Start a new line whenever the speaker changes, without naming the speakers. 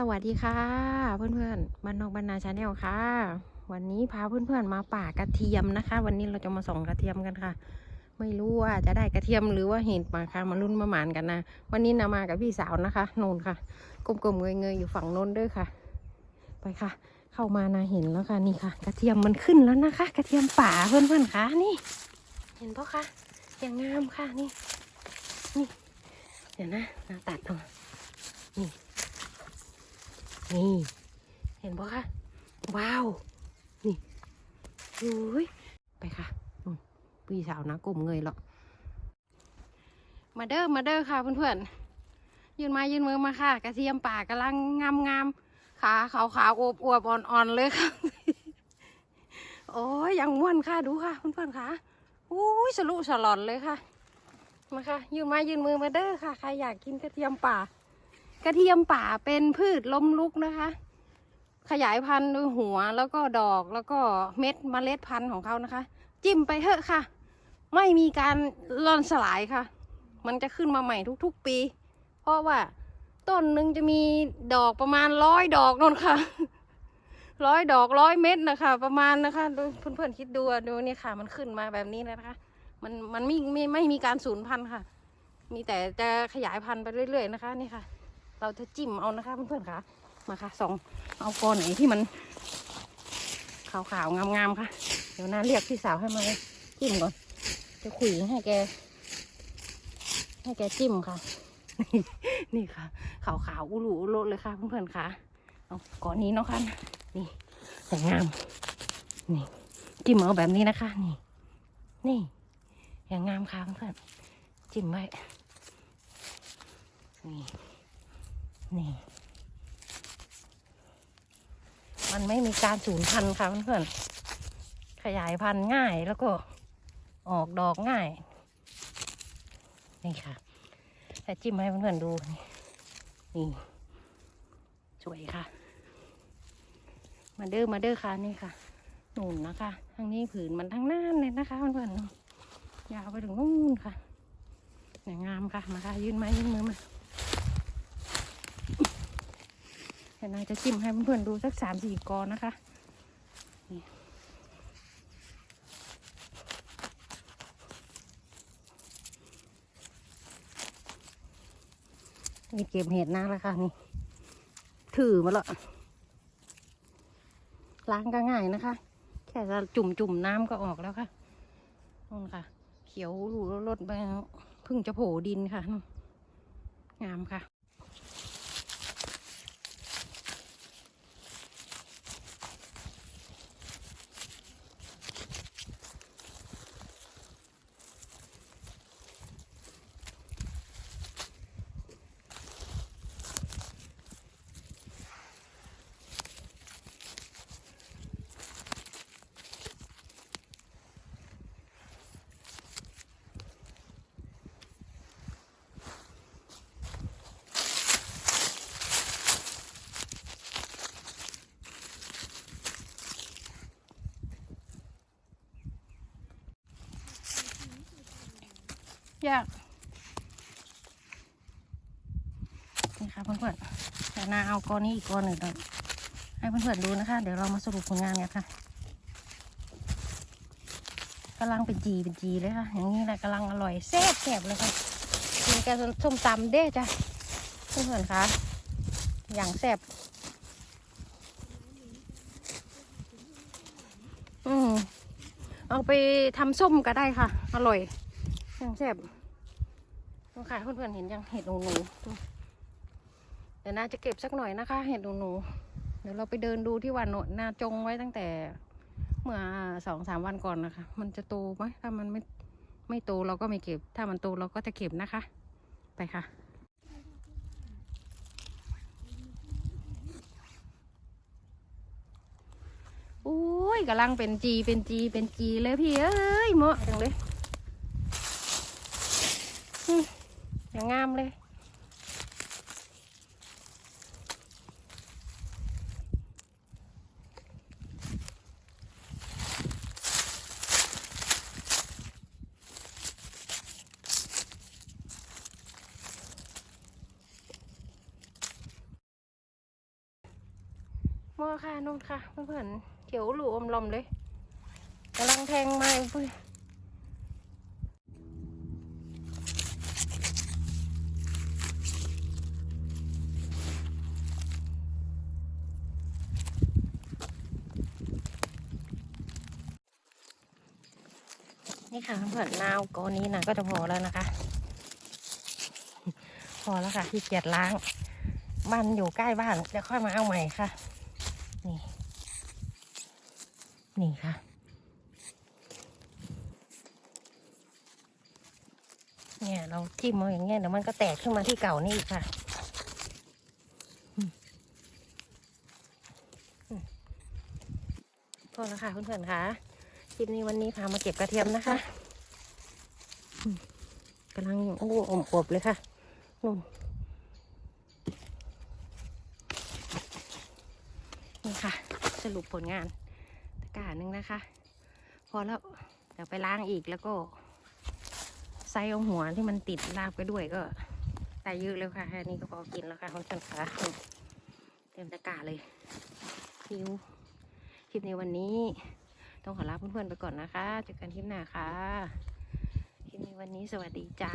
สวัสดีค่ะ เพื่อนๆบ้านนอกบ้านนาชาแนลค่ะ วันนี้พาเพื่อนๆมาป่ากระเทียมนะคะ วันนี้เราจะมาส่องกระเทียมกันค่ะ ไม่รู้ว่าจะได้กระเทียมหรือว่าเห็ดมาค่ะมารุ่นมาหมานกันนะวันนี้นามากับพี่สาวนะคะโนนค่ะกลมๆเงยๆอยู่ฝั่งโน้นด้วยค่ะ ไปค่ะ เข้ามานาเห็นแล้วค่ะนี่ค่ะ กระเทียมมันขึ้นแล้วนะคะ กระเทียมป่าเพื่อนๆค่ะนี่ เห็นปะคะอย่างงามค่ะนี่นี่ เดี๋ยวนะนาตัดออกนี่ นี่เห็นปะคะ ว้าว นี่อุ้ยไปค่ะพี่สาวนะกลุ่มเงยหรอกมาเด้อมาเด้อค่ะเพื่อนๆยืนมายืนมือมาค่ะ กระเทียมป่ากำลังงามงามขาขาวขาวอวบอวบอ่อนๆเลยค่ะ โอ้ยยังม่วนค่ะดูค่ะเพื่อนๆค่ะอุ้ยสลุสลอนเลยค่ะมาค่ะ ยืนมายืนมือมาเด้อค่ะ ใครอยากกินกระเทียมป่า กระเทียมป่าเป็นพืชล้มลุกนะคะ ขยายพันธุ์โดยหัวแล้วก็ดอกแล้วก็เม็ดเมล็ดพันธุ์ของเขานะคะ จิ้มไปเถอะค่ะ ไม่มีการล่อนสลายค่ะ มันจะขึ้นมาใหม่ทุกๆปี เพราะว่าต้นหนึ่งจะมีดอกประมาณร้อยดอกนนค่ะร้อยดอกร้อยเม็ดนะคะ ประมาณนะคะดูเพื่อนๆคิดดูดูนี่ค่ะ มันขึ้นมาแบบนี้เลยนะคะ มันมันไม่ไม่ไม่มีการสูญพันธุ์ค่ะ มีแต่จะขยายพันธุ์ไปเรื่อยๆนะคะ นี่ค่ะ เราจะจิ้มเอานะคะเพื่อนๆค่ะมาค่ะสองเอากอนไหนที่มันขาวๆงามๆค่ะ เดี๋ยวน้าเรียกพี่สาวให้มาจิ้มก่อน จะคุยให้แก ให้แกจิ้มค่ะ นี่ค่ะขาวๆอุลุอุโลเลยค่ะเพื่อนๆค่ะเอาก่อนนี้เนาะค่ะนี่สวยงาม นี่จิ้มเอาแบบนี้นะคะ นี่ นี่อย่างงามค่ะเพื่อนๆจิ้มไว้นี่ นี่ มันไม่มีการสูญพันธุ์ค่ะเพื่อนๆขยายพันธุ์ง่ายแล้วก็ออกดอกง่าย นี่ค่ะแต่จิ้มให้เพื่อนๆดู นี่ สวยค่ะ มาเด้อมาเด้อค่ะนี่ค่ะหนุนนะคะทางนี้ผืนมันทั้งนั้นเลยนะคะเพื่อนๆยาวไปถึงนู่นค่ะอย่างงามค่ะมาค่ะ ยื่นไม้ยื่นมือมา เดี๋ยวนายจะจิ้มให้เพื่อนๆดูสักสามสี่กอนะคะนี่เก็บเห็ดนะแล้วค่ะนี่ ถือมาและล้างก็ง่ายนะคะ แค่จะจุ่มจุ่มน้ำก็ออกแล้วค่ะนู่นค่ะ เขียวหรูรดไปเพิ่งจะโผล่ดินค่ะนู่นงามค่ะ ยากนี่ค่ะเพื่อนๆแต่นาเอากอนี้อีกกอหนึ่งก่อนให้เพื่อนๆดูนะคะ เดี๋ยวเรามาสรุปผลงานกันค่ะกำลังเป็นจีเป็นจีเลยค่ะ อย่างนี้แหละกำลังอร่อยแซ่บแซ่บเลยค่ะกินกับส้มตำเด้จ้ะเพื่อนๆคะอย่างแซ่บอืมเอาไปทำส้มก็ได้ค่ะ อร่อย ยังแซ่บดูค่ะเพื่อนๆเห็นยังเห็ดหนูหนูๆดูเดี๋ยวน่าจะเก็บสักหน่อยนะคะ เห็ดหนูหนูๆเดี๋ยวเราไปเดินดูที่วันโนนาจงไว้ตั้งแต่เมื่อสองสามวันก่อนนะคะ มันจะโตไหมถ้ามันไม่ไม่โตเราก็ไม่เก็บ ถ้ามันโตเราก็จะเก็บนะคะ ไปค่ะอุ้ยกำลังเป็นจีเป็นจีเป็นจีเลยพี่เอ้ยเหมาะจังเลย อย่างงามเลยมอค่ะนุ่นค่ะเพื่อนๆเขียวหลูอมลอมเลยกำลังแทงไม้เพื่อน นี่ค่ะเพื่อนนาวกอนี้นะก็จะพอแล้วนะคะ พอแล้วค่ะที่เกียจล้างบ้านอยู่ใกล้บ้านเดี๋ยวค่อยมาเอาใหม่ค่ะ นี่ นี่ค่ะเนี่ยเราทิ่มมาอย่างเงี้ยเดี๋ยวมันก็แตกขึ้นมาที่เก่านี่อีกค่ะพอแล้วค่ะเพื่อนๆค่ะ ลิปนี้วันนี้พามาเก็บกระเทียมนะคะกำลังโอ้อมอบเลยค่ะนุ่นนี่ค่ะ สรุปผลงานตะกร้าหนึ่งนะคะ พอแล้วเดี๋ยวไปล้างอีกแล้วก็ใส่เอาหัวที่มันติดลาบไปด้วยก็ใส่เยอะแล้วค่ะแค่นี้ก็พอกินแล้วค่ะคุณผู้ชมค่ะเตรียมตะกร้าเลยคิวคลิปในวันนี้ ต้องขอลาเพื่อนๆไปก่อนนะคะเจอกันคลิปหน้าค่ะคลิปในวันนี้สวัสดีจ้า